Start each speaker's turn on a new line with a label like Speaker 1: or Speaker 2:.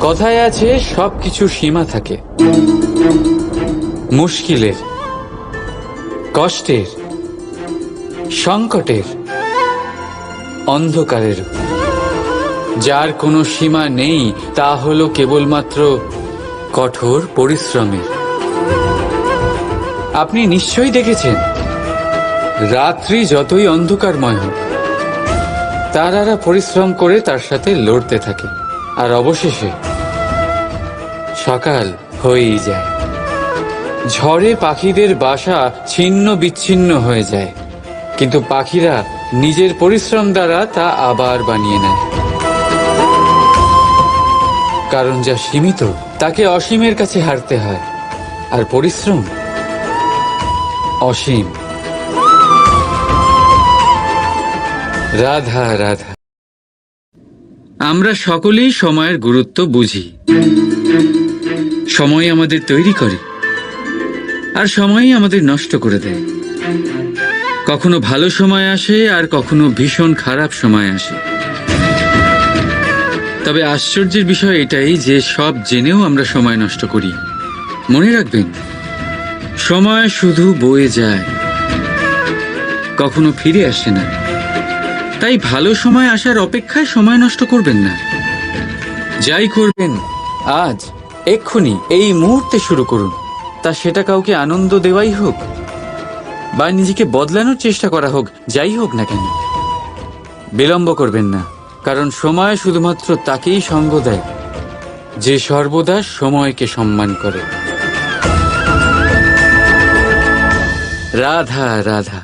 Speaker 1: কথায় আছে সব কিছু সীমা থাকে। মুশকিলের, কষ্টের, সংকটের, অন্ধকারের। যার কোনো সীমা নেই, তা হলো কেবলমাত্র কঠোর পরিশ্রমের। আপনি নিশ্চয়ই দেখেছেন, রাত্রি যতই অন্ধকারময় হোক, তারারা পরিশ্রম করে তার সাথে লড়তে থাকে। আর অবশেষে সকাল হয়েই যায়। ঝড়ে পাখিদের বাসা ছিন্ন বিচ্ছিন্ন হয়ে যায়। কিন্তু পাখিরা নিজের পরিশ্রম দ্বারা তা আবার বানিয়ে নেয়। কারণ যা সীমিত, তাকে অসীমের কাছে হারতে হয়। আর পরিশ্রম অসীম। রাধা রাধা। আমরা সকলেই সময়ের গুরুত্ব বুঝি। সময় আমাদের তৈরি করে আর সময়ই আমাদের নষ্ট করে দেয়। কখনো ভালো সময় আসে আর কখনো ভীষণ খারাপ সময় আসে। তবে আশ্চর্যের বিষয় এটাই যে সব জেনেও আমরা সময় নষ্ট করি। মনে রাখবেন, সময় শুধু বয়ে যায়, কখনো ফিরে আসে না। তাই ভালো সময় আসার অপেক্ষায় সময় নষ্ট করবেন না। যাই করবেন, আজ এক্ষুনি এই মুহূর্তে শুরু করুন। তা সেটা কাউকে আনন্দ দেওয়াই হোক, বা নিজেকে বদলানোর চেষ্টা করা হোক, যাই হোক না কেন। বিলম্ব করবেন না, কারণ সময় শুধুমাত্র তাকেই সঙ্গ দেয়, যে সর্বদা সময়কে সম্মান করে। রাধা রাধা।